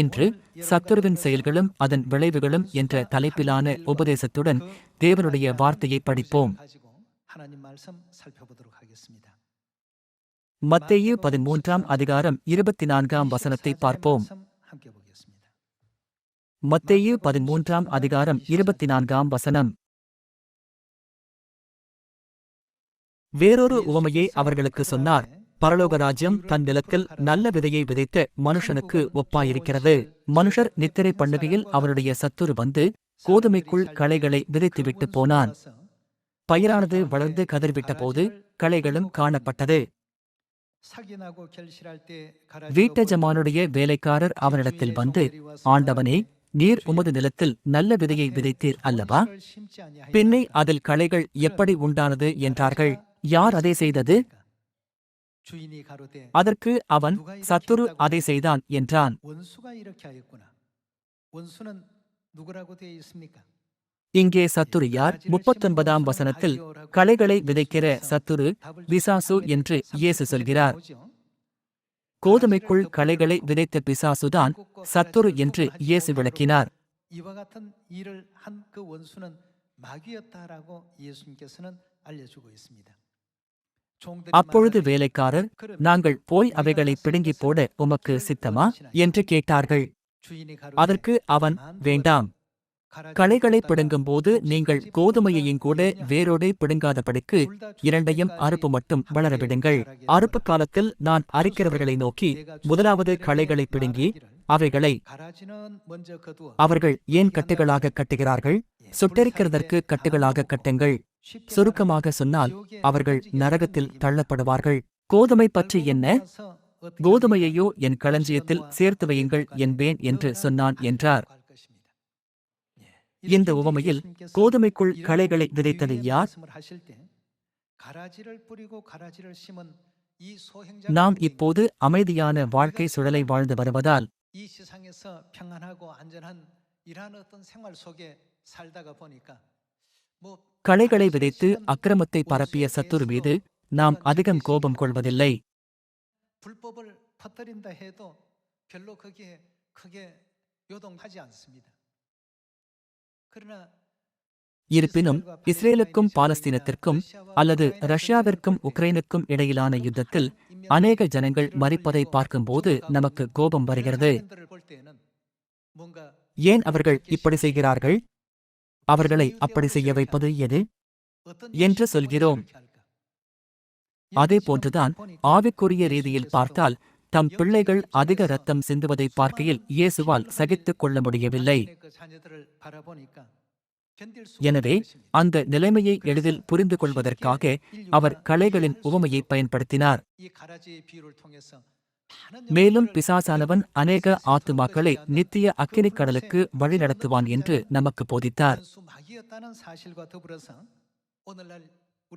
இன்று சத்துருவின் செயல்களும் அதன் விளைவுகளும் என்ற தலைப்பிலான உபதேசத்துடன் தேவனுடைய வார்த்தையை படிப்போம். மத்தேயு பதிமூன்றாம் அதிகாரம் இருபத்தி நான்காம் வசனத்தை பார்ப்போம். மத்தேயு பதிமூன்றாம் அதிகாரம் இருபத்தி நான்காம் வசனம். வேறொரு உவமையை அவர்களுக்கு சொன்னார். பரலோகராஜ்யம் தன் நிலத்தில் நல்ல விதையை விதைத்த மனுஷனுக்கு ஒப்பாயிருக்கிறது. மனுஷர் நித்திரை பண்ணுகையில் அவருடைய சத்துரு வந்து கோதுமைக்குள் களைகளை விதைத்துவிட்டு போனான். பயிரானது வளர்ந்து கதிர்விட்ட போது களைகளும் காணப்பட்டது. வீட்டஜமானுடைய வேலைக்காரர் அவனிடத்தில் வந்து ஆண்டவனே நீர் உமது நிலத்தில் நல்ல விதையை விதைத்தீர் அல்லவா? பின்னே அதில் களைகள் எப்படி உண்டானது? என்றார்கள். யார் அதை செய்தது? அதற்கு அவன் சத்துரு அதை செய்தான் என்றான் 원수가 이렇게 하였구나. 원수는 누구라고 되어 있습니까? இங்கே சத்துரு யார் முப்பத்தொன்பதாம் வசனத்தில் களைகளை விதைக்கிற சத்துரு பிசாசு என்று இயேசு சொல்கிறார் கோதுமைக்குள் களைகளை விதைத்த பிசாசுதான் சத்துரு என்று இயேசு விளக்கினார் 이와 같은 일을 한 그 원수는 마귀였다라고 예수님께서는 알려주고 있습니다. அப்பொழுது வேலைக்காரர் நாங்கள் போய் அவைகளை பிடுங்கிப் போட உமக்கு சித்தமா? என்று கேட்டார்கள். அதற்கு அவன் வேண்டாம். களைகளை பிடுங்கும்போது நீங்கள் கோதுமையையும் கூட வேரோடு பிடுங்காதபடிக்கு இரண்டையும் அறுப்பு மட்டும் வளரவிடுங்கள். அறுப்பு காலத்தில் நான் அரிக்கிறவர்களை நோக்கி முதலாவது களைகளை பிடுங்கி அவைகளை அவர்கள் ஏன் கட்டுகளாக கட்டுகிறார்கள்? சுட்டரிக்கிறதற்கு கட்டுகளாக கட்டுங்கள். சுருக்கமாக சொன்னால் 지옥에 அவர்கள் 던지게 நரகத்தில் 되는 தள்ளப்படுவார்கள் கோதுமை பற்றி என்ன 나서 어떻게 கோதுமையையோ என் களஞ்சியத்தில் சேர்த்து வையுங்கள் என்பேன் என்று சொன்னான் என்றார் 할 것입니다. 예. இந்த 이렇게 உவமையில் 예수님께서 கோதுமைக்குள் 이런 களைகளை விதைத்தது 비유의 யார் 말씀을 하실 때 가라지를 뿌리고 가라지를 심은 이 소행자 நாம் இப்போது அமைதியான வாழ்க்கை சுழலை வாழ்ந்து வருவதால் 이 세상에서 평안하고 안전한 이러한 어떤 생활 속에 살다가 보니까 뭐 களைகளை விதைத்து அக்கிரமத்தை பரப்பிய சத்துரு மீது நாம் அதிகம் கோபம் கொள்வதில்லை. இருப்பினும் இஸ்ரேலுக்கும் பாலஸ்தீனத்திற்கும் அல்லது ரஷ்யாவிற்கும் உக்ரைனுக்கும் இடையிலான யுத்தத்தில் அநேக ஜனங்கள் மறிப்பதை பார்க்கும்போது நமக்கு கோபம் வருகிறது. ஏன் அவர்கள் இப்படி செய்கிறார்கள்? அவர்களை அப்படி செய்ய வைப்பது எது? என்று சொல்கிறோம். அதே போன்றுதான் ஆவிக்குரிய ரீதியில் பார்த்தால் தம் பிள்ளைகள் அதிக ரத்தம் சிந்துவதை பார்க்கையில் இயேசுவால் சகித்துக் கொள்ள முடியவில்லை. எனவே அந்த நிலைமையை எளிதில் புரிந்து கொள்வதற்காக அவர் கலைகளின் உவமையை பயன்படுத்தினார். மேலும் பிசாசானவன் அநேக ஆத்துமாக்களை நித்திய அக்கினிக் கடலுக்கு வழிநடத்துவான் என்று நமக்கு போதித்தார்.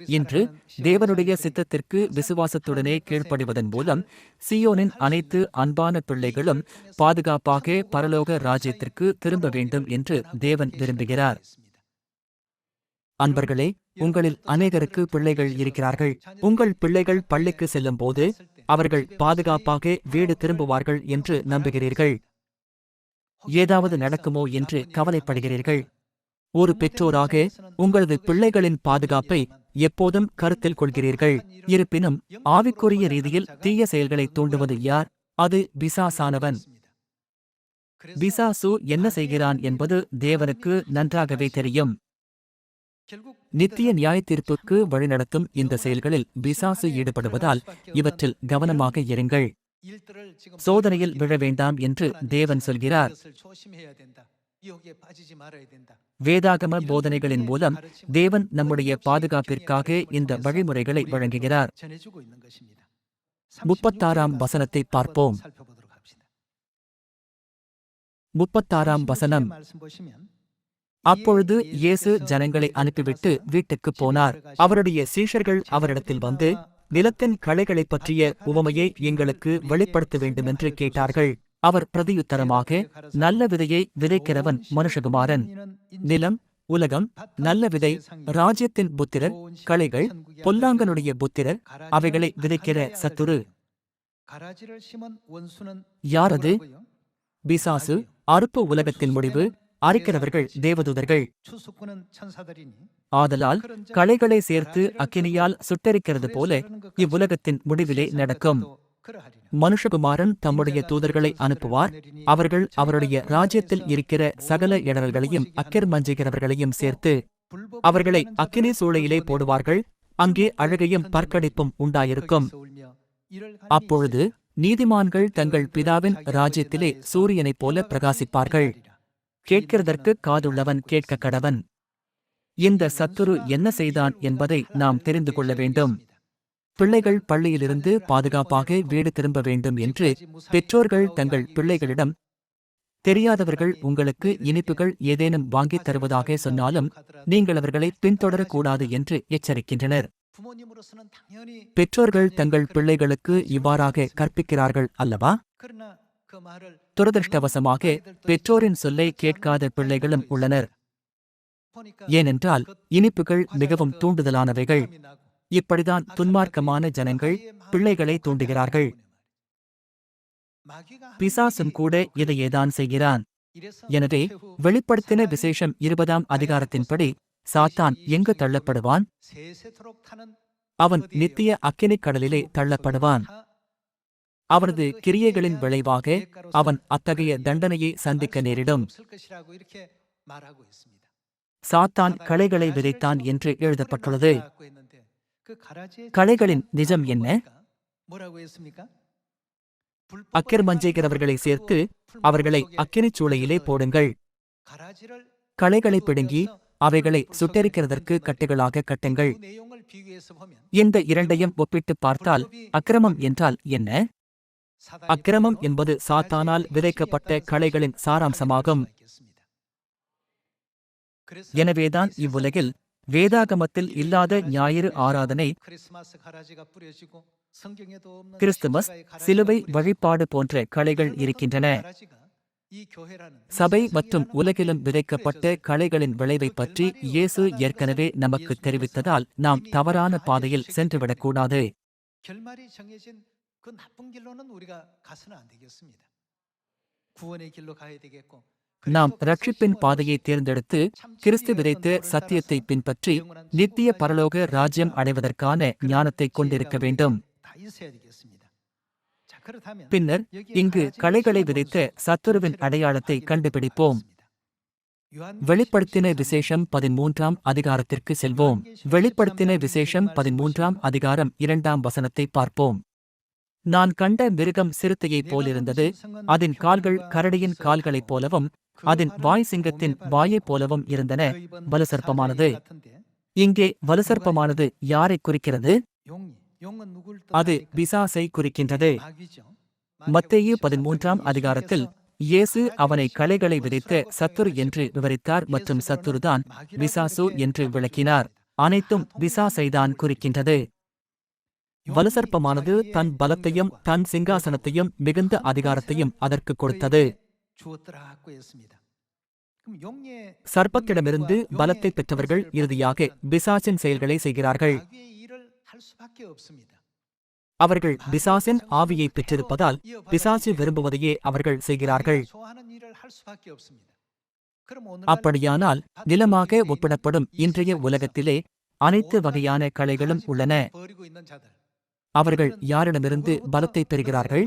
இன்று தேவனுடைய சித்தத்திற்கு விசுவாசத்துடனே கீழ்ப்படிவதன் மூலம் சியோனின் அனைத்து அன்பான பிள்ளைகளும் பாதுகாப்பாக பரலோக ராஜ்யத்திற்கு திரும்ப வேண்டும் என்று தேவன் விரும்புகிறார். அன்பர்களே உங்களில் அநேகருக்கு பிள்ளைகள் இருக்கிறார்கள். உங்கள் பிள்ளைகள் பள்ளிக்கு செல்லும் போது அவர்கள் பாதுகாப்பாக வீடு திரும்புவார்கள் என்று நம்புகிறீர்கள். ஏதாவது நடக்குமோ என்று கவலைப்படுகிறீர்கள். ஒரு பெற்றோராக உங்களது பிள்ளைகளின் பாதுகாப்பை எப்போதும் கருத்தில் கொள்கிறீர்கள். இருப்பினும் ஆவிக்குரிய ரீதியில் தீய செயல்களை தூண்டுவது யார்? அது பிசாசானவன். பிசாசு என்ன செய்கிறான் என்பது தேவனுக்கு நன்றாகவே தெரியும். நித்திய நியாய தீர்ப்புக்கு வழிநடத்தும் இந்த செயல்களில் பிசாசு ஈடுபடுவதால் இவற்றில் கவனமாக இருங்கள். சோதனையில் விழ வேண்டாம் என்று தேவன் சொல்கிறார். வேதாகம போதனைகளின் மூலம் தேவன் நம்முடைய பாதுகாப்பிற்காக இந்த வழிமுறைகளை வழங்குகிறார். முப்பத்தாறாம் வசனத்தை பார்ப்போம். முப்பத்தாறாம் வசனம். அப்பொழுது இயேசு ஜனங்களை அனுப்பிவிட்டு வீட்டுக்குப் போனார். அவருடைய சீஷர்கள் அவரிடத்தில் வந்து நிலத்தின் களைகளைப் பற்றிய உவமையை எங்களுக்கு வெளிப்படுத்த வேண்டுமென்று கேட்டார்கள். அவர் பிரதியுத்தரமாக நல்ல விதையை விதைக்கிறவன் மனுஷகுமாரன். நிலம் உலகம் நல்ல விதை ராஜ்யத்தின் புத்திரர் களைகள் பொல்லாங்கனுடைய புத்திரர் அவைகளை விதைக்கிற சத்துரு. யாரது? பிசாசு அறுப்பு உலகத்தின் முடிவு அரிக்கிறவர்கள் தேவதூதர்கள். ஆதலால் களைகளை சேர்த்து அக்கினியால் சுட்டரிக்கிறது போல இவ்வுலகத்தின் முடிவிலே நடக்கும். மனுஷகுமாரன் தம்முடைய தூதர்களை அனுப்புவார். அவர்கள் அவருடைய ராஜ்யத்தில் இருக்கிற சகல இடர்களையும் அக்கர் மஞ்சுகிறவர்களையும் சேர்த்து அவர்களை அக்கினி சூளையிலே போடுவார்கள். அங்கே அழகையும் பற்கடிப்பும் உண்டாயிருக்கும். அப்பொழுது நீதிமான்கள் தங்கள் பிதாவின் ராஜ்யத்திலே சூரியனைப் போல பிரகாசிப்பார்கள். கேட்கிறதற்கு காதுள்ளவன் கேட்க கடவன் இந்த சத்துரு என்ன செய்தான் என்பதை நாம் தெரிந்து கொள்ள வேண்டும். பிள்ளைகள் பள்ளியிலிருந்து பாதுகாப்பாக வீடு திரும்ப வேண்டும் என்று பெற்றோர்கள் தங்கள் பிள்ளைகளிடம் தெரியாதவர்கள் உங்களுக்கு இனிப்புகள் ஏதேனும் வாங்கித் தருவதாக சொன்னாலும் நீங்கள் அவர்களை பின்தொடரக்கூடாது என்று எச்சரிக்கின்றனர். பெற்றோர்கள் தங்கள் பிள்ளைகளுக்கு இவ்வாறாக கற்பிக்கிறார்கள் அல்லவா? துரதிருஷ்டவசமாக பெற்றோரின் சொல்லை கேட்காத பிள்ளைகளும் உள்ளனர். ஏனென்றால் இனிப்புகள் மிகவும் தூண்டுதலானவைகள். இப்படிதான் துன்மார்க்கமான ஜனங்கள் பிள்ளைகளை தூண்டுகிறார்கள். பிசாசும் கூட இதையேதான் செய்கிறான். எனவே வெளிப்படுத்தின விசேஷம் இருபதாம் அதிகாரத்தின்படி சாத்தான் எங்கு தள்ளப்படுவான்? அவன் நித்திய அக்கினிக் கடலிலே தள்ளப்படுவான். அவனது கிரியைகளின் விளைவாக அவன் அத்தகைய தண்டனையை சந்திக்க நேரிடும். சாத்தான் களைகளை விதைத்தான் என்று எழுதப்பட்டுள்ளது. கலைகளின் நிஜம் என்ன? அக்கிரமம் செய்கிறவர்களை சேர்த்து அவர்களை அக்கினிச் சூளையிலே போடுங்கள். களைகளை பிடுங்கி அவைகளை சுட்டெரிக்கிறதற்கு கட்டுகளாக கட்டுங்கள். இந்த இரண்டையும் ஒப்பிட்டு பார்த்தால் அக்கிரமம் என்றால் என்ன? அக்கிரமம் என்பது சாத்தானால் விதைக்கப்பட்ட கலைகளின் சாராம்சமாகும். எனவேதான் இவ்வுலகில் வேதாகமத்தில் இல்லாத ஞாயிறு ஆராதனை கிறிஸ்துமஸ் சிலுவை வழிபாடு போன்ற கலைகள் இருக்கின்றன. சபை மற்றும் உலகிலும் விதைக்கப்பட்ட கலைகளின் விளைவை பற்றி இயேசு ஏற்கனவே நமக்கு தெரிவித்ததால் நாம் தவறான பாதையில் சென்றுவிடக்கூடாது. 그 나쁜 길로는 우리가 가서는 안 되겠습니다. 구원의 길로 가야 되겠고 நாம் ரட்சிப்பின் பாதையை தேர்ந்தெடுத்து கிறிஸ்து விதைத்த சத்தியத்தை பின்பற்றி நித்திய பரலோக ராஜ்யம் அடைவதற்கான ஞானத்தை கொண்டிருக்க வேண்டும் 다 있어야 되겠습니다. 자, 그렇다면 பின்னர் 여기에 இங்கு 가라지의 களைகளை 신호 விதைத்த 모습, சத்துருவின் 실험을 அடையாளத்தை 확인해 கண்டுபிடிப்போம் 보겠습니다. 요한 வெளிப்படுத்தின 13 விசேஷம் பதிமூன்றாம் அதிகாரத்திற்கு செல்வோம் வெளிப்படுத்தின விசேஷம் பதிமூன்றாம் அதிகாரம் இரண்டாம் வசனத்தை பார்ப்போம் நான் கண்ட மிருகம் சிறுத்தையைப் போலிருந்தது. அதன் கால்கள் கரடியின் கால்களைப் போலவும் அதன் வாய் சிங்கத்தின் வாயைப் போலவும் இருந்தன. வலுசர்ப்பமானது. இங்கே வலுசர்ப்பமானது யாரை குறிக்கிறது? அது பிசாசை குறிக்கின்றது. மத்தேயு பதிமூன்றாம் அதிகாரத்தில் இயேசு அவனை களைகளை விதைத்த சத்துரு என்று விவரித்தார் மற்றும் சத்துருதான் பிசாசு என்று விளக்கினார். அனைத்தும் பிசாசைதான் குறிக்கின்றது. வலுசற்பமானது தன் பலத்தையும் தன் சிங்காசனத்தையும் மிகுந்த அதிகாரத்தையும் அதற்கு கொடுத்தது. சர்ப்பத்திடமிருந்து பலத்தை பெற்றவர்கள் இறுதியாக பிசாசின் செயல்களை செய்கிறார்கள். அவர்கள் பிசாசின் ஆவியை பெற்றிருப்பதால் பிசாசு விரும்புவதையே அவர்கள் செய்கிறார்கள். அப்படியானால் நிலமாக ஒப்பிடப்படும் இன்றைய உலகத்திலே அனைத்து வகையான கலைகளும் உள்ளன. அவர்கள் யாரிடமிருந்து பலத்தை பெறுகிறார்கள்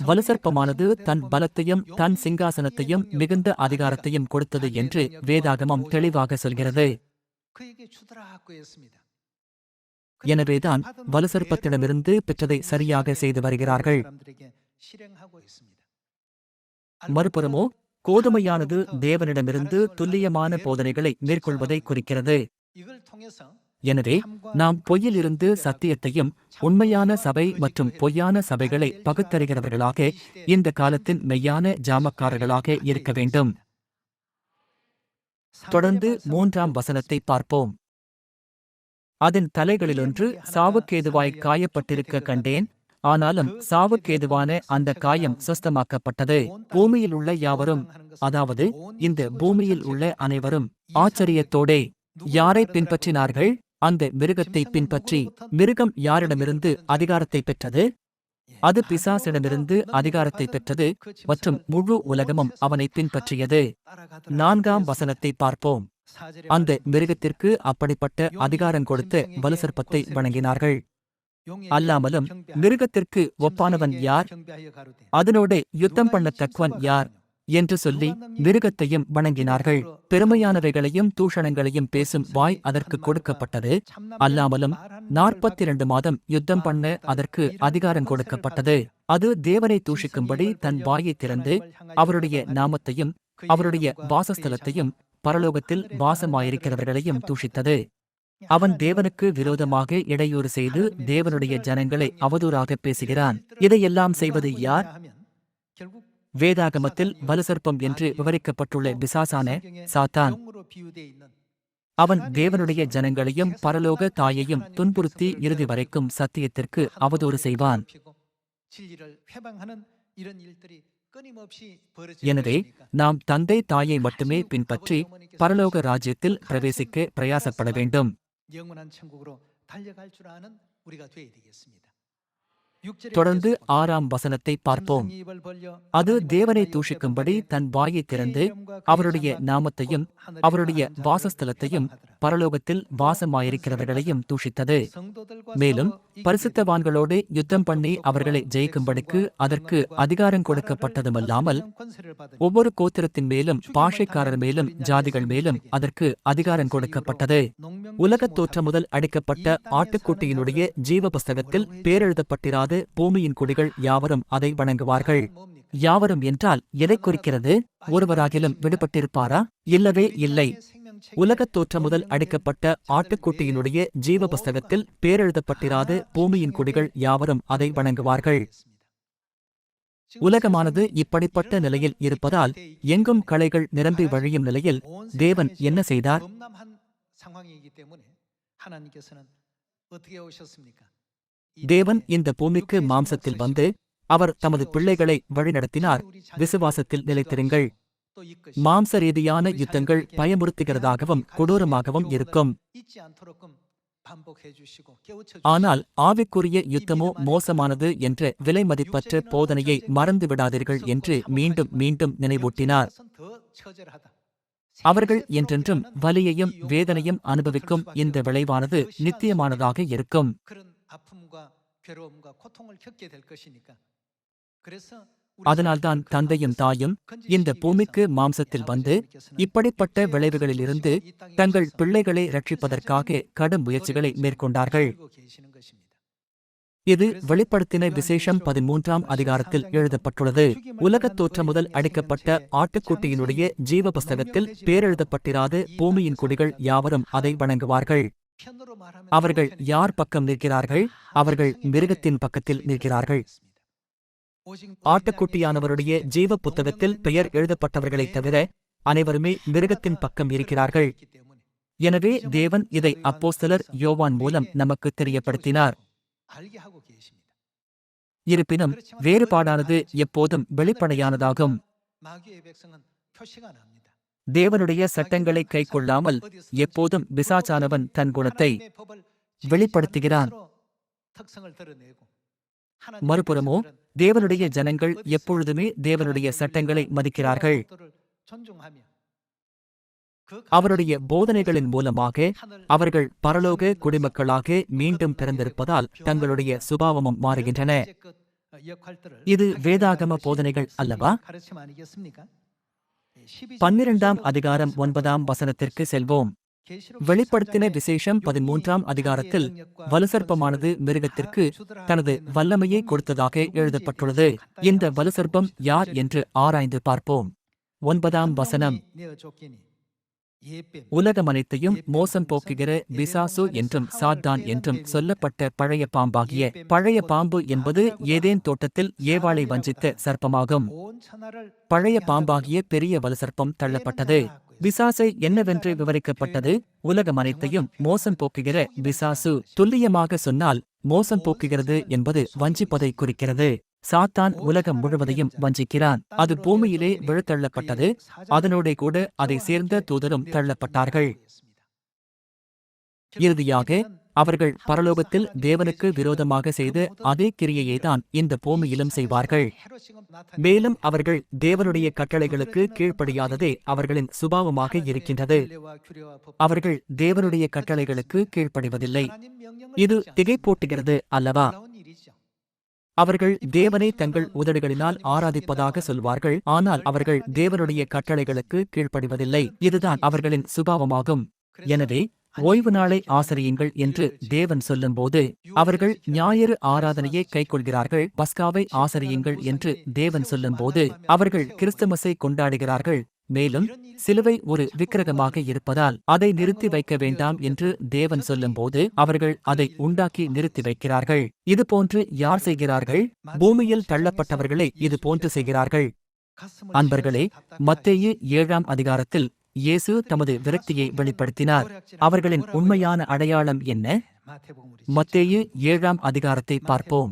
வலுசற்பமானது தன் பலத்தையும் தன் சிங்காசனத்தையும் மிகுந்த அதிகாரத்தையும் கொடுத்தது என்று வேதாகமம் தெளிவாக சொல்கிறது. எனவேதான் வலுசற்பத்திடமிருந்து பெற்றதை சரியாக செய்து வருகிறார்கள். மறுபுறமோ கோதுமையானது தேவனிடமிருந்து துல்லியமான போதனைகளை மேற்கொள்வதை குறிக்கிறது. எனவே நாம் பொய்யிலிருந்து சத்தியத்தையும் உண்மையான சபை மற்றும் பொய்யான சபைகளை பகுத்தறிகிறவர்களாக இந்த காலத்தின் மெய்யான ஜாமக்காரர்களாக இருக்க வேண்டும். தொடர்ந்து மூன்றாம் வசனத்தை பார்ப்போம். அதன் தலைகளிலொன்று சாவுக்கேதுவாய் காயப்பட்டிருக்க கண்டேன் ஆனாலும் சாவுக்கேதுவான அந்த காயம் சுஸ்தமாக்கப்பட்டது. பூமியில் உள்ள யாவரும் அதாவது இந்த பூமியில் உள்ள அனைவரும் ஆச்சரியத்தோடே யாரை பின்பற்றினார்கள்? அந்த மிருகத்தை பின்பற்றி மிருகம் யாரிடமிருந்து அதிகாரத்தை பெற்றது? அது பிசாசிடமிருந்து அதிகாரத்தை பெற்றது மற்றும் முழு உலகமும் அவனை பின்பற்றியது. நான்காம் வசனத்தை பார்ப்போம். அந்த மிருகத்திற்கு அப்படிப்பட்ட அதிகாரம் கொடுத்த வலுசற்பத்தை வணங்கினார்கள். அல்லாமலும் மிருகத்திற்கு ஒப்பானவன் யார்? அதனோட யுத்தம் பண்ணத்தக்கவன் யார்? என்று சொல்லி மிருகத்தையும் வணங்கினார்கள். பெருமையானவைகளையும் தூஷணங்களையும் பேசும் வாய் அதற்கு கொடுக்கப்பட்டது. அல்லாமலும் நாற்பத்தி இரண்டு மாதம் யுத்தம் பண்ண அதற்கு அதிகாரம் கொடுக்கப்பட்டது. அது தேவனை தூஷிக்கும்படி தன் வாயை திறந்து அவருடைய நாமத்தையும் அவருடைய வாசஸ்தலத்தையும் பரலோகத்தில் வாசமாயிருக்கிறவர்களையும் தூஷித்தது. அவன் தேவனுக்கு விரோதமாக இடையூறு செய்து தேவனுடைய ஜனங்களை அவதூறாக பேசுகிறான். இதையெல்லாம் செய்வது யார்? வேதாகமத்தில் வலுசற்பம் என்று விவரிக்கப்பட்டுள்ள பிசாசான சாத்தான். அவன் தேவனுடைய ஜனங்களையும் பரலோக தாயையும் துன்புறுத்தி இறுதி வரைக்கும் சத்தியத்திற்கு அவதூறு செய்வான். எனவே நாம் தந்தை தாயை மட்டுமே பின்பற்றி பரலோக ராஜ்யத்தில் பிரவேசிக்க பிரயாசப்பட வேண்டும். தொடர்ந்து ஆறாம் வசனத்தை பார்ப்போம். அது தேவனை தூஷிக்கும்படி தன் வாயை திறந்து அவருடைய நாமத்தையும் அவருடைய வாசஸ்தலத்தையும் பரலோகத்தில் வாசமாயிருக்கிறவர்களையும் தூஷித்தது. மேலும் பரிசுத்தவான்களோடு யுத்தம் பண்ணி அவர்களை ஜெயிக்கும்படிக்கு அதற்கு அதிகாரம் கொடுக்கப்பட்டதுமல்லாமல் ஒவ்வொரு கோத்திரத்தின் மேலும் பாஷைக்காரர் மேலும் ஜாதிகள் மேலும் அதற்கு அதிகாரம் கொடுக்கப்பட்டது. உலகத் தோற்றம் முதல் அடிக்கப்பட்ட ஆட்டுக்குட்டியினுடைய ஜீவ புஸ்தகத்தில் பேரெழுதப்பட்டிராத. பூமியின் குடிகள் யாவரும் அதை வணங்குவார்கள். யாவரும் என்றால் எதை குறிக்கிறது? ஒருவராகிலும் விடுபட்டிருப்பாரா? இல்லவே இல்லை. உலகத் தோற்றம் முதல் அடிக்கப்பட்ட ஆட்டுக்குட்டியினுடைய ஜீவ புஸ்தகத்தில் பேரெழுதப்பட்டிராது. பூமியின் குடிகள் யாவரும் அதை வணங்குவார்கள். உலகமானது இப்படிப்பட்ட நிலையில் இருப்பதால் எங்கும் களைகள் நிரம்பி வழியும் நிலையில் தேவன் என்ன செய்தார்? 하나님께서는 어떻게 오셨습니까? தேவன் இந்த பூமிக்கு மாம்சத்தில் வந்து அவர் தமது பிள்ளைகளை வழிநடத்தினார். விசுவாசத்தில் நிலைத்திருங்கள். மாம்ச ரீதியான யுத்தங்கள் பயமுறுத்துகிறதாகவும் கொடூரமாகவும் இருக்கும். ஆனால் ஆவிக்குரிய யுத்தமோ மோசமானது என்ற விலை மதிப்பற்ற போதனையை மறந்து விடாதீர்கள் என்று மீண்டும் மீண்டும் நினைவூட்டினார். அவர்கள் என்றென்றும் வலியையும் வேதனையும் அனுபவிக்கும் இந்த விளைவானது நித்தியமானதாக இருக்கும். அதனால்தான் தந்தையும் தாயும் இந்த பூமிக்கு மாம்சத்தில் வந்து இப்படிப்பட்ட விளைவுகளிலிருந்து தங்கள் பிள்ளைகளை ரட்சிப்பதற்காக கடும் முயற்சிகளை மேற்கொண்டார்கள். இது வெளிப்படுத்தின விசேஷம் பதிமூன்றாம் அதிகாரத்தில் எழுதப்பட்டுள்ளது. உலகத் தோற்றம் முதல் அடிக்கப்பட்ட ஆட்டுக்குட்டியினுடைய ஜீவ புஸ்தகத்தில் பேரெழுதப்பட்டிராத பூமியின் குடிகள் யாவரும் அதை வணங்குவார்கள். அவர்கள் யார் பக்கம் நிற்கிறார்கள்? அவர்கள் மிருகத்தின் பக்கத்தில் நிற்கிறார்கள். ஆட்டுக்குட்டியானவருடைய ஜீவ புத்தகத்தில் பெயர் எழுதப்பட்டவர்களைத் தவிர அனைவருமே மிருகத்தின் பக்கம் இருக்கிறார்கள் எனவே தேவன் இதை அப்போஸ்தலர் யோவான் மூலம் நமக்கு தெரியப்படுத்தினார். இருப்பினும் வேறுபாடானது எப்போதும் வெளிப்படையானதாகும். தேவனுடைய சட்டங்களை கைக்கொள்ளாமல் எப்போதும் பிசாச்சானவன் தன் குணத்தை வெளிப்படுத்துகிறான். மறுபுறமோ தேவனுடைய ஜனங்கள் எப்பொழுதுமே தேவனுடைய சட்டங்களை மதிக்கிறார்கள். அவருடைய போதனைகளின் மூலமாக அவர்கள் பரலோக குடிமக்களாக மீண்டும் பிறந்திருப்பதால் தங்களுடைய சுபாவமும் மாறுகின்றன. இது வேதாகம போதனைகள் அல்லவா? பன்னிரண்டாம் அதிகாரம் ஒன்பதாம் வசனத்திற்கு செல்வோம். வெளிப்படுத்தின விசேஷம் பதிமூன்றாம் அதிகாரத்தில் வலுசர்ப்பமானது மிருகத்திற்கு தனது வல்லமையை கொடுத்ததாக எழுதப்பட்டுள்ளது. இந்த வலுசர்ப்பம் யார் என்று ஆராய்ந்து பார்ப்போம். ஒன்பதாம் வசனம். உலகம் அனைத்தையும் மோசம் போக்குகிற பிசாசு என்றும் சாத்தான் என்றும் சொல்லப்பட்ட பழைய பாம்பாகிய பழைய பாம்பு என்பது ஏதேன் தோட்டத்தில் ஏவாளை வஞ்சித்த சர்ப்பமாகும். பழைய பாம்பாகிய பெரிய வலுசர்ப்பம் தள்ளப்பட்டது. பிசாசை என்னவென்று விவரிக்கப்பட்டது? உலகம் அனைத்தையும் மோசம் போக்குகிற பிசாசு துல்லியமாக சொன்னால் மோசம் போக்குகிறது என்பது வஞ்சிப்பதை குறிக்கிறது. சாத்தான் உலகம் முழுவதையும் வஞ்சிக்கிறான். அது பூமியிலே விழுத்தள்ளப்பட்டது. அதனோட கூட அதை சேர்ந்த தூதரும் தள்ளப்பட்டார்கள். இறுதியாக அவர்கள் பரலோகத்தில் தேவனுக்கு விரோதமாக செய்த அதே கிரியையைதான் இந்த பூமியிலும் செய்வார்கள். மேலும் அவர்கள் தேவனுடைய கட்டளைகளுக்கு கீழ்ப்படியாததே அவர்களின் சுபாவமாக இருக்கின்றது. அவர்கள் தேவனுடைய கட்டளைகளுக்கு கீழ்ப்படிவதில்லை. இது திகைப்பூட்டுகிறது அல்லவா? அவர்கள் தேவனை தங்கள் உதடுகளினால் ஆராதிப்பதாக சொல்வார்கள் ஆனால் அவர்கள் தேவனுடைய கட்டளைகளுக்கு கீழ்ப்படிவதில்லை. இதுதான் அவர்களின் சுபாவமாகும். எனவே ஓய்வு நாளை ஆசிரியுங்கள் என்று தேவன் சொல்லும்போது அவர்கள் ஞாயிறு ஆராதனையை கைக்கொள்கிறார்கள் பஸ்காவை ஆசிரியுங்கள் என்று தேவன் சொல்லும்போது அவர்கள் கிறிஸ்துமஸை கொண்டாடுகிறார்கள். மேலும் சிலுவை ஒரு விக்கிரகமாக இருப்பதால் அதை நிறுத்தி வைக்க வேண்டாம் என்று தேவன் சொல்லும்போது அவர்கள் அதை உண்டாக்கி நிறுத்தி வைக்கிறார்கள். இதுபோன்று யார் செய்கிறார்கள்? பூமியில் தள்ளப்பட்டவர்களை இது போன்று செய்கிறார்கள். அன்பர்களே மத்தேயு ஏழாம் அதிகாரத்தில் இயேசு தமது விரக்தியை வெளிப்படுத்தினார். அவர்களின் உண்மையான அடையாளம் என்ன? மத்தேயு ஏழாம் அதிகாரத்தை பார்ப்போம்.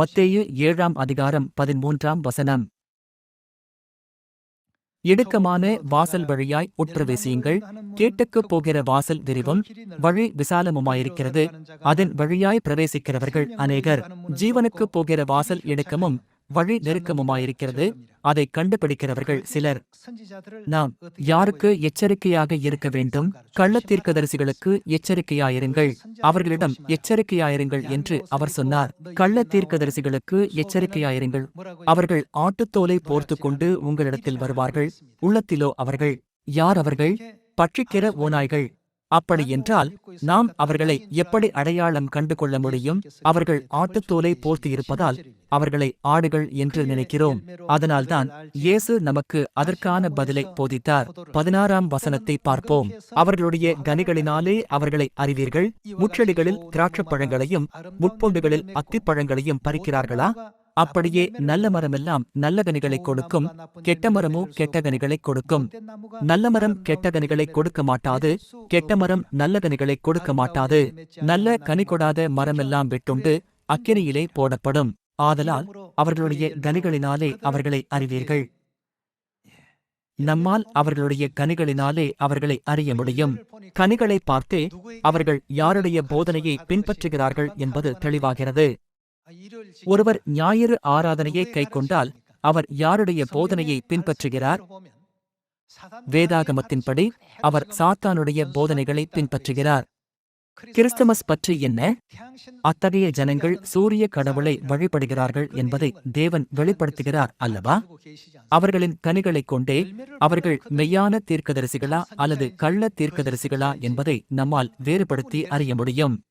மத்தேயு ஏழாம் அதிகாரம் பதிமூன்றாம் வசனம். இடுக்கமான வாசல் வழியாய் உட்பிரவேசியுங்கள். கேட்டுக்குப் போகிற வாசல் விரிவும் வழி விசாலமுமாயிருக்கிறது. அதன் வழியாய் பிரவேசிக்கிறவர்கள் அநேகர். ஜீவனுக்குப் போகிற வாசல் இடுக்கமும் வழி நெருக்கமுமாயிருக்கிறது. அதை கண்டுபிடிக்கிறவர்கள் சிலர். நாம் யாருக்கு எச்சரிக்கையாக இருக்க வேண்டும்? கள்ளத்தீர்க்கதரிசிகளுக்கு எச்சரிக்கையாயிருங்கள். அவர்களிடம் எச்சரிக்கையாயிருங்கள் என்று அவர் சொன்னார். கள்ளத்தீர்க்கதரிசிகளுக்கு எச்சரிக்கையாயிருங்கள். அவர்கள் ஆட்டுத்தோலை போர்த்துக் கொண்டு உங்களிடத்தில் வருவார்கள். உள்ளத்திலோ அவர்கள் யார் அவர்கள்? பட்சிக்கிற ஓநாய்கள். அப்படி என்றால் நாம் அவர்களை எப்படி அடையாளம் கண்டு கொள்ள முடியும்? அவர்கள் ஆட்டுத்தோலை போர்த்தியிருப்பதால் அவர்களை ஆடுகள் என்று நினைக்கிறோம். அதனால்தான் இயேசு நமக்கு அதற்கான பதிலை போதித்தார். பதினாறாம் வசனத்தை பார்ப்போம். அவர்களுடைய கனிகளினாலே அவர்களை அறிவீர்கள். முற்றடிகளில் திராட்சைப் பழங்களையும் முட்பொண்டுகளில் அத்திப்பழங்களையும் பறிக்கிறார்களா? அப்படியே நல்ல மரமெல்லாம் நல்ல கனிகளை கொடுக்கும் கெட்ட மரமோ கெட்ட கனிகளை கொடுக்கும் நல்ல மரம் கெட்ட கனிகளை கொடுக்க மாட்டாது கெட்ட மரம் நல்ல கனிகளை கொடுக்க மாட்டாது நல்ல கனி கொடாத மரமெல்லாம் வெட்டுண்டு அக்கினியிலே போடப்படும் ஆதலால் அவர்களுடைய கனிகளினாலே அவர்களை அறிவீர்கள் நம்மால் அவர்களுடைய கனிகளினாலே அவர்களை அறிய முடியும் கனிகளை பார்த்தே அவர்கள் யாருடைய போதனையை பின்பற்றுகிறார்கள் என்பது தெளிவாகிறது ஒருவர் ஞாயிறு ஆராதனையை கைக்கொண்டால் அவர் யாருடைய போதனையை பின்பற்றுகிறார்? வேதாகமத்தின்படி அவர் சாத்தானுடைய போதனைகளை பின்பற்றுகிறார். கிறிஸ்துமஸ் பற்றி என்ன? அத்தகைய ஜனங்கள் சூரிய கடவுளை வழிபடுகிறார்கள் என்பதை தேவன் வெளிப்படுத்துகிறார் அல்லவா? அவர்களின் கனிகளைக் கொண்டே அவர்கள் மெய்யான தீர்க்கதரிசிகளா அல்லது கள்ள தீர்க்கதரிசிகளா என்பதை நம்மால் வேறுபடுத்தி அறிய முடியும்.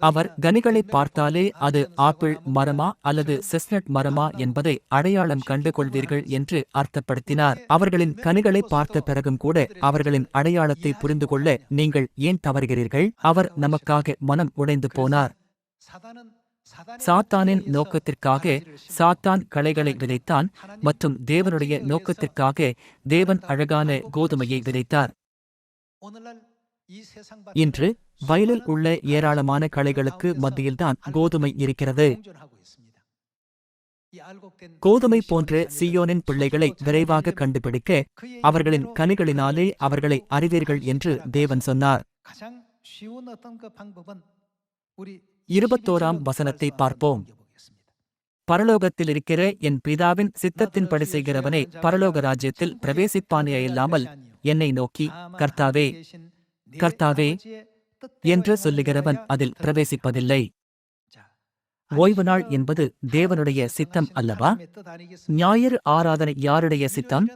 அவர் கனிகளை பார்த்தாலே அது ஆப்பிள் மரமா அல்லது செஸ்னட் மரமா என்பதை அடையாளம் கண்டு கொள்வீர்கள் என்று அர்த்தப்படுத்தினார். அவர்களின் கனிகளை பார்த்த பிறகும் கூட அவர்களின் அடையாளத்தை புரிந்து கொள்ள நீங்கள் ஏன் தவறுகிறீர்கள்? அவர் நமக்காக மனம் உடைந்து போனார். சாத்தானின் நோக்கத்திற்காக சாத்தான் களைகளை விதைத்தான் மற்றும் தேவனுடைய நோக்கத்திற்காக தேவன் அழகான கோதுமையை விதைத்தார். இன்று வயலில் உள்ள ஏராளமான களைகளுக்கு மத்தியில்தான் கோதுமை இருக்கிறது. கோதுமை போன்ற சியோனின் பிள்ளைகளை விரைவாக கண்டுபிடிக்க அவர்களின் கனிகளினாலே அவர்களை அறிவீர்கள் என்று தேவன் சொன்னார். இருபத்தோராம் வசனத்தை பார்ப்போம். பரலோகத்தில் இருக்கிற என் பிதாவின் சித்தத்தின்படி செய்கிறவனே பரலோக ராஜ்யத்தில் பிரவேசிப்பானே இல்லாமல் என்னை நோக்கி கர்த்தாவே கர்த்தாவே என்று சொல்லுகிறவன் அதில் பிரவேசிப்பதில்லை. ஓய்வு நாள் என்பது தேவனுடைய சித்தம் அல்லவா? ஞாயிறு ஆராதனை யாருடைய சித்தம்?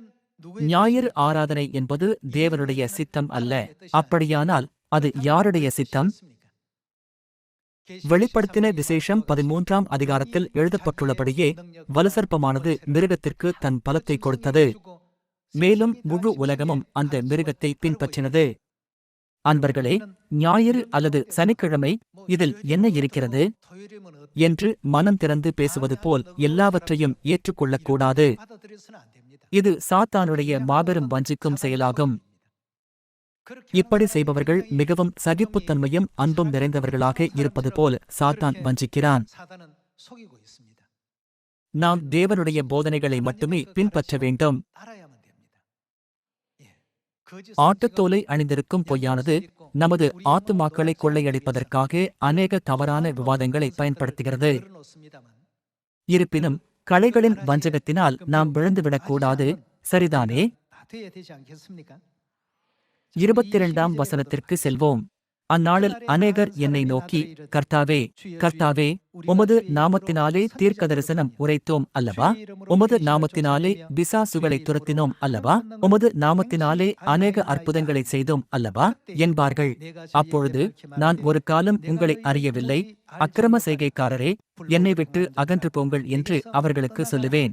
ஞாயிறு ஆராதனை என்பது தேவனுடைய சித்தம் அல்ல. அப்படியானால் அது யாருடைய சித்தம்? வெளிப்படுத்தின விசேஷம் பதிமூன்றாம் அதிகாரத்தில் எழுதப்பட்டுள்ளபடியே வலுசற்பமானது மிருகத்திற்கு தன் பலத்தை கொடுத்தது. மேலும் முழு உலகமும் அந்த மிருகத்தை பின்பற்றினது. அன்பர்களே ஞாயிறு அல்லது சனிக்கிழமை இதில் என்ன இருக்கிறது? என்று மனம் திறந்து பேசுவது போல் எல்லாவற்றையும் ஏற்றுக்கொள்ளக்கூடாது. இது சாத்தானுடைய மாபெரும் வஞ்சிக்கும் செயலாகும். இப்படி செய்பவர்கள் மிகவும் சகிப்புத்தன்மையும் அன்பும் நிறைந்தவர்களாக இருப்பது போல் சாத்தான் வஞ்சிக்கிறான். நாம் தேவனுடைய போதனைகளை மட்டுமே பின்பற்ற வேண்டும். ஆட்டுத்தோலை அணிந்திருக்கும் பொய்யானது நமது ஆத்துமாக்களை கொள்ளையடிப்பதற்காக அநேக தவறான விவாதங்களை பயன்படுத்துகிறது. இருப்பினும் கலைகளின் வஞ்சகத்தினால் நாம் விழுந்துவிடக்கூடாது சரிதானே? இருபத்திரண்டாம் வசனத்திற்கு செல்வோம். அந்நாளில் அநேகர் என்னை நோக்கி கர்த்தாவே கர்த்தாவே உமது நாமத்தினாலே தீர்க்க தரிசனம் உரைத்தோம் அல்லவா? உமது நாமத்தினாலே பிசாசுகளை துரத்தினோம் அல்லவா? உமது நாமத்தினாலே அநேக அற்புதங்களை செய்தோம் அல்லவா? என்பார்கள். அப்பொழுது நான் ஒரு காலம் உங்களை அறியவில்லை. அக்கிரம செய்கைக்காரரே என்னை விட்டு அகன்று போங்கள் என்று அவர்களுக்கு சொல்லுவேன்.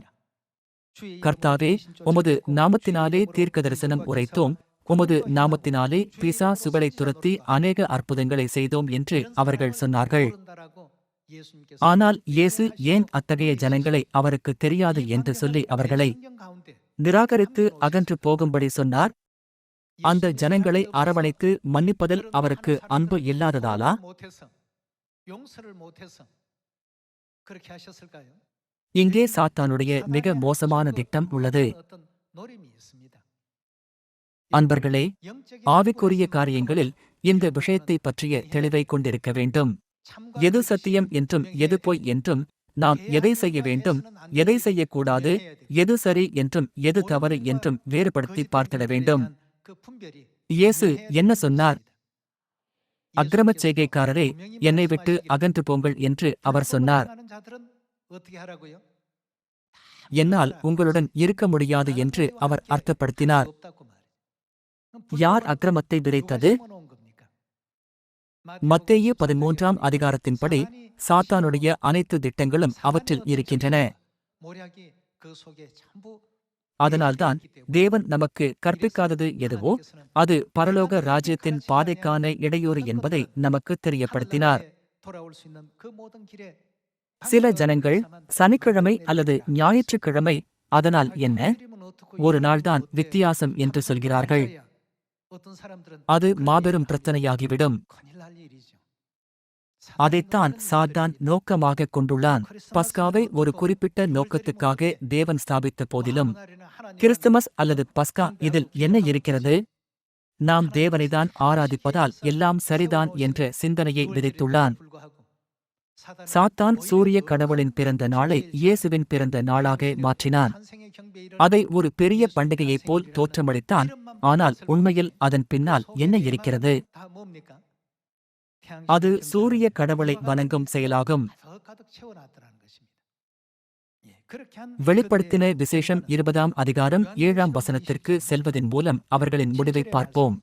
கர்த்தாவே உமது நாமத்தினாலே தீர்க்க தரிசனம் உரைத்தோம். உமது நாமத்தினாலே பிசா சுகளை துரத்தி அநேக அற்புதங்களை செய்தோம் என்று அவர்கள் சொன்னார்கள். ஆனால் இயேசு ஏன் அத்தகைய ஜனங்களை அவருக்கு தெரியாது என்று சொல்லி அவர்களை நிராகரித்து அகன்று போகும்படி சொன்னார்? அந்த ஜனங்களை அரவணைத்து மன்னிப்பதில் அவருக்கு அன்பு இல்லாததாலா? இங்கே சாத்தானுடைய மிக மோசமான திட்டம் உள்ளது. அன்பர்களே ஆவிக்குரிய காரியங்களில் இந்த விஷயத்தை பற்றிய தெளிவை கொண்டிருக்க வேண்டும். எது சத்தியம் என்றும் எது பொய் என்றும் நாம் எதை செய்ய வேண்டும் எதை செய்யக்கூடாது எது சரி என்றும் எது தவறு என்றும் வேறுபடுத்தி பார்த்திட வேண்டும். இயேசு என்ன சொன்னார்? அக்கிரமச் செய்கைக்காரரே என்னை விட்டு அகன்று போங்கள் என்று அவர் சொன்னார். என்னால் உங்களுடன் இருக்க முடியாது என்று அவர் அர்த்தப்படுத்தினார். யார் அக்கிரமத்தை விதைத்தது? மத்தேயு பதிமூன்றாம் அதிகாரத்தின்படி சாத்தானுடைய அனைத்து திட்டங்களும் அவற்றில் இருக்கின்றன. அதனால்தான் தேவன் நமக்கு கற்பிக்காதது எதுவோ? அது பரலோக ராஜ்யத்தின் பாதைக்கான இடையூறு என்பதை நமக்கு தெரியப்படுத்தினார். சில ஜனங்கள் சனிக்கிழமை அல்லது ஞாயிற்றுக்கிழமை அதனால் என்ன? ஒரு நாள்தான் வித்தியாசம் என்று சொல்கிறார்கள். அது மாபெரும் பிரச்சனையாகிவிடும். அதைத்தான் சாத்தான் நோக்கமாக கொண்டுள்ளான் பஸ்காவை ஒரு குறிப்பிட்ட நோக்கத்துக்காக தேவன் ஸ்தாபித்த போதிலும் கிறிஸ்துமஸ் அல்லது பஸ்கா இதில் என்ன இருக்கிறது? நாம் தேவனைதான் ஆராதிப்பதால் எல்லாம் சரிதான் என்ற சிந்தனையை விதைத்துள்ளான். சாத்தான் சூரிய கடவுளின் பிறந்த நாளை இயேசுவின் பிறந்த நாளாக மாற்றினான். அதை ஒரு பெரிய பண்டிகையைப் போல் தோற்றமளித்தான். ஆனால் உண்மையில் அதன் பின்னால் என்ன இருக்கிறது? அது சூரிய கடவுளை வணங்கும் செயலாகும். வெளிப்படுத்தின விசேஷம் இருபதாம் அதிகாரம் ஏழாம் வசனத்திற்கு செல்வதன் மூலம் அவர்களின் முடிவை பார்ப்போம்.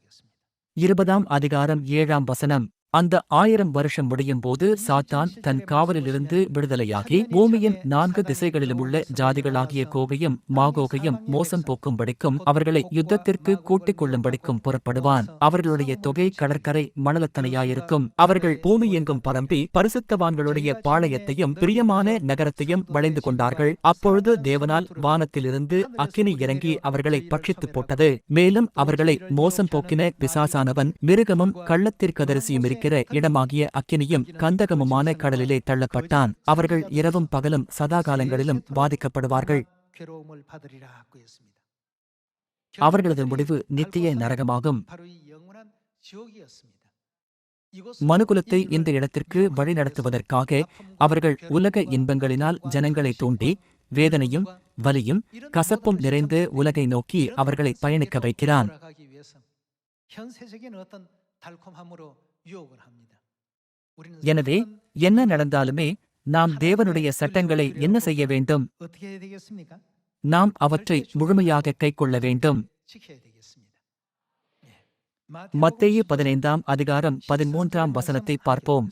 இருபதாம் அதிகாரம் ஏழாம் வசனம். அந்த ஆயிரம் வருஷம் முடியும் போது சாத்தான் தன் காவலிலிருந்து விடுதலையாகி பூமியின் நான்கு திசைகளிலும் உள்ள ஜாதிகளாகிய கோவையும் மாகோகையும் மோசம் போக்கும்படிக்கும் அவர்களை யுத்தத்திற்கு கூட்டிக் கொள்ளும்படிக்கும் புறப்படுவான். அவர்களுடைய தொகை கடற்கரை மணலத்தனையாயிருக்கும். அவர்கள் பூமி எங்கும் பரம்பி பரிசுத்தவான்களுடைய பாளையத்தையும் பிரியமான நகரத்தையும் வளைந்து கொண்டார்கள். அப்பொழுது தேவனால் வானத்திலிருந்து அக்கினி இறங்கி அவர்களை பட்சித்து போட்டது. மேலும் அவர்களை மோசம் போக்கின பிசாசானவன் மிருகமும் கள்ளத்திற்கதரிசியும் இருக்கிற இருக்கிற இடமாகிய அக்கினியும் கந்தகமுமான கடலிலே தள்ளப்பட்டான். அவர்கள் இரவும் பகலும் சதா காலங்களிலும் பாதிக்கப்படுவார்கள் அவர்களது முடிவு நித்திய நரகமாகும். மனுகுலத்தை இந்த இடத்திற்கு வழிநடத்துவதற்காக அவர்கள் உலக இன்பங்களினால் ஜனங்களை தூண்டி வேதனையும் வலியும் கசப்பும் நிறைந்த உலகை நோக்கி அவர்களை பயணிக்க வைக்கிறான். எனவே என்ன நடந்தாலுமே நாம் தேவனுடைய சட்டங்களை என்ன செய்ய வேண்டும்? நாம் அவற்றை முழுமையாக கைக்கொள்ள வேண்டும். மத்தேயு பதினைந்தாம் அதிகாரம் பதிமூன்றாம் வசனத்தை பார்ப்போம்.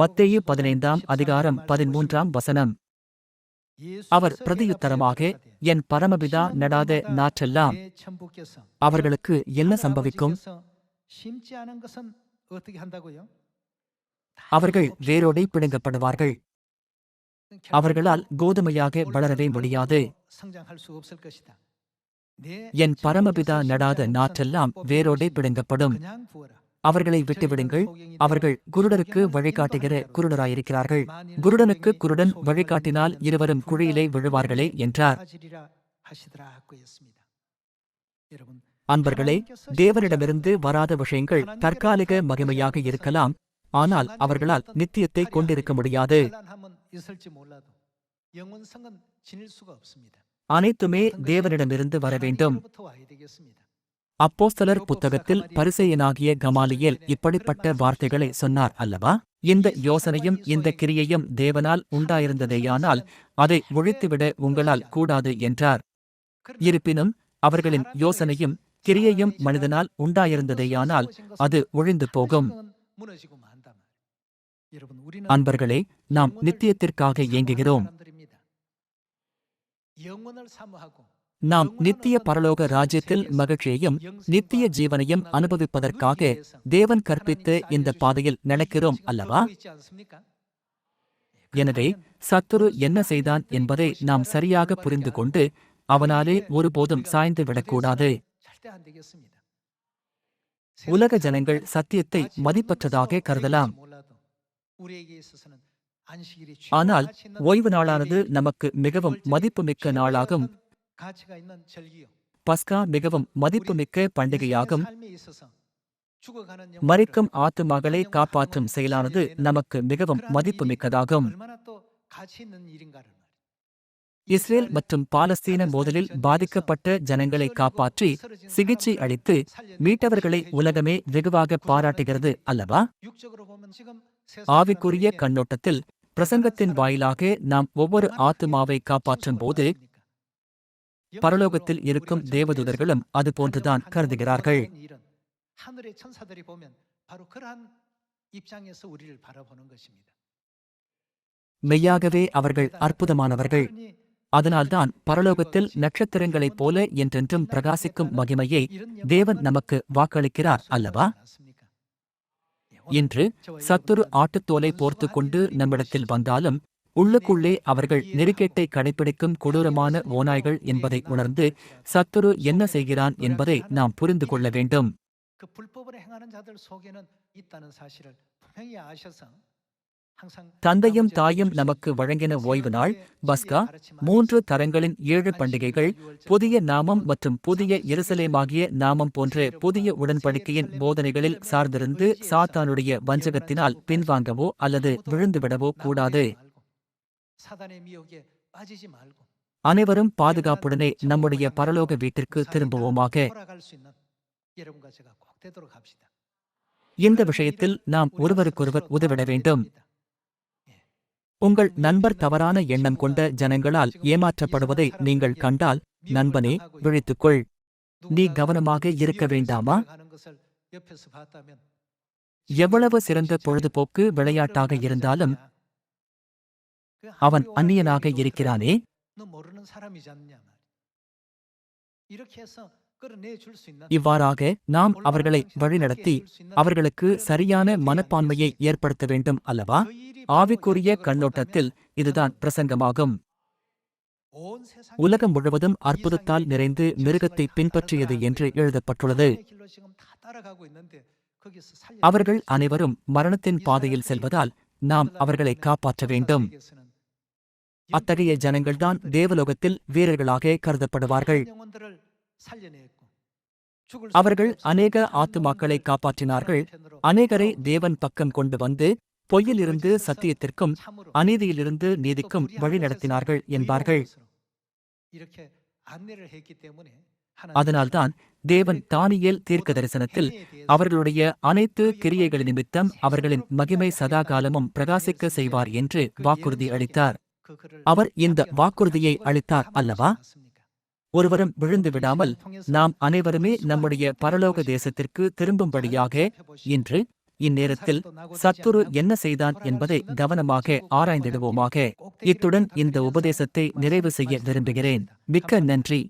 மத்தேயு பதினைந்தாம் அதிகாரம் பதிமூன்றாம் வசனம். அவர் பிரதியுத்தரமாக என் பரமபிதா நடாத நாற்றெல்லாம் அவர்களுக்கு என்ன சம்பவிக்கும்? அவர்கள் வேரோடை பிடுங்கப்படுவார்கள். அவர்களால் கோதுமையாக வளரவே முடியாது. என் பரமபிதா நடாத நாற்றெல்லாம் வேரோடை பிடுங்கப்படும். அவர்களை விட்டுவிடுங்கள். அவர்கள் குருடருக்கு வழிகாட்டுகிற குருடராயிருக்கிறார்கள். குருடனுக்கு குருடன் வழிகாட்டினால் இருவரும் குழியிலே விழுவார்களே என்றார். அன்பர்களே தேவனிடமிருந்து வராத விஷயங்கள் தற்காலிக மகிமையாக இருக்கலாம். ஆனால் அவர்களால் நித்தியத்தை கொண்டிருக்க முடியாது. அனைத்துமே தேவனிடமிருந்து வர வேண்டும். அப்போஸ்தலர் புத்தகத்தில் பரிசெயனாகிய கமாலியேல் இப்படிப்பட்ட வார்த்தைகளை சொன்னார் அல்லவா இந்த யோசனையும் இந்த கிரியையும் தேவனால் உண்டாயிருந்ததேயானால் அதை ஒழித்துவிட உங்களால் கூடாது என்றார் இருப்பினும் அவர்களின் யோசனையும் கிரியையும் மனிதனால் உண்டாயிருந்ததேயானால் அது ஒழிந்து போகும் அன்பர்களே நாம் நித்தியத்திற்காக இயங்குகிறோம் நாம் நித்திய பரலோக ராஜ்யத்தில் மகிழ்ச்சியையும் நித்திய ஜீவனையும் அனுபவிப்பதற்காக தேவன் கற்பித்து இந்த பாதையில் நினைக்கிறோம் அல்லவா? எனவே சத்துரு என்ன செய்தான் என்பதை நாம் சரியாக புரிந்து கொண்டு அவனாலே ஒருபோதும் சாய்ந்து விடக்கூடாது. உலக ஜனங்கள் சத்தியத்தை மதிப்பற்றதாக கருதலாம். ஆனால் ஓய்வு நாளானது நமக்கு மிகவும் மதிப்புமிக்க நாளாகும். பஸ்கா மிகவும் மதிப்புமிக்க பண்டிகையாகும். மறிக்கும் ஆத்துமாக்களை காப்பாற்றும் செயலானது நமக்கு மிகவும் மதிப்புமிக்கதாகும். இஸ்ரேல் மற்றும் பாலஸ்தீன மோதலில் பாதிக்கப்பட்ட ஜனங்களை காப்பாற்றி சிகிச்சை அளித்து மீட்டவர்களை உலகமே வெகுவாக பாராட்டுகிறது அல்லவா? ஆவிக்குரிய கண்ணோட்டத்தில் பிரசங்கத்தின் வாயிலாக நாம் ஒவ்வொரு ஆத்துமாவை காப்பாற்றும் போது பரலோகத்தில் இருக்கும் தேவதூதர்களும் அது போன்றுதான் கருதுகிறார்கள். மெய்யாகவே அவர்கள் அற்புதமானவர்கள். அதனால்தான் பரலோகத்தில் நட்சத்திரங்களைப் போல என்றென்றும் பிரகாசிக்கும் மகிமையை தேவன் நமக்கு வாக்களிக்கிறார் அல்லவா? இன்று சத்துரு ஆட்டுத்தோலை போர்த்து கொண்டு நம்மிடத்தில் வந்தாலும் உள்ளுக்குள்ளே அவர்கள் நெருக்கெட்டை கடைபிடிக்கும் கொடூரமான ஓநாய்கள் என்பதை உணர்ந்து சத்துரு என்ன செய்கிறான் என்பதை நாம் புரிந்து கொள்ள வேண்டும் தந்தையும் தாயும் நமக்கு வழங்கின ஓய்வு நாள் பஸ்கா மூன்று தரங்களின் ஏழு பண்டிகைகள் புதிய நாமம் மற்றும் புதிய எருசலேமாகிய நாமம் போன்ற புதிய உடன்படிக்கையின் போதனைகளில் சார்ந்திருந்து சாத்தானுடைய வஞ்சகத்தினால் பின்வாங்கவோ அல்லது விழுந்துவிடவோ கூடாது அனைவரும் பாதுகாப்புடனே நம்முடைய பரலோக வீட்டிற்கு திரும்புவோமாக. இந்த விஷயத்தில் நாம் ஒருவருக்கொருவர் உதவிட வேண்டும். உங்கள் நண்பர் தவறான எண்ணம் கொண்ட ஜனங்களால் ஏமாற்றப்படுவதை நீங்கள் கண்டால் நண்பனே விழித்துக்கொள். நீ கவனமாக இருக்க வேண்டாமா? எவ்வளவு சிறந்த பொழுதுபோக்கு விளையாட்டாக இருந்தாலும் அவன் அந்நியனாக இருக்கிறானே? இவ்வாறாக நாம் அவர்களை வழிநடத்தி அவர்களுக்கு சரியான மனப்பான்மையை ஏற்படுத்த வேண்டும் அல்லவா? ஆவிக்குரிய கண்ணோட்டத்தில் இதுதான் பிரசங்கமாகும். உலகம் முழுவதும் அற்புதத்தால் நிறைந்து மிருகத்தை பின்பற்றியது என்று எழுதப்பட்டுள்ளது. அவர்கள் அனைவரும் மரணத்தின் பாதையில் செல்வதால் நாம் அவர்களை காப்பாற்ற வேண்டும். அத்தகைய ஜனங்கள்தான் தேவலோகத்தில் வீரர்களாக கருதப்படுவார்கள். அவர்கள் அநேக ஆத்துமாக்களை காப்பாற்றினார்கள். அநேகரை தேவன் பக்கம் கொண்டு வந்து பொய்யிலிருந்து சத்தியத்திற்கும் அநீதியிலிருந்து நீதிக்கும் வழிநடத்தினார்கள் என்பார்கள். அதனால்தான் தேவன் தானியேல் தீர்க்க தரிசனத்தில் அவர்களுடைய அனைத்து கிரியைகள் நிமித்தம் அவர்களின் மகிமை சதாகாலமும் பிரகாசிக்க செய்வார் என்று வாக்குறுதி அளித்தார். அவர் இந்த வாக்குறுதியை அளித்தார் அல்லவா? ஒருவரும் விழுந்து விடாமல் நாம் அனைவருமே நம்முடைய பரலோக தேசத்திற்கு திரும்பும்படியாக இன்று இந்நேரத்தில் சத்துரு என்ன செய்தான் என்பதை கவனமாக ஆராய்ந்திடுவோமாக. இத்துடன் இந்த உபதேசத்தை நிறைவு செய்ய விரும்புகிறேன். மிக்க நன்றி.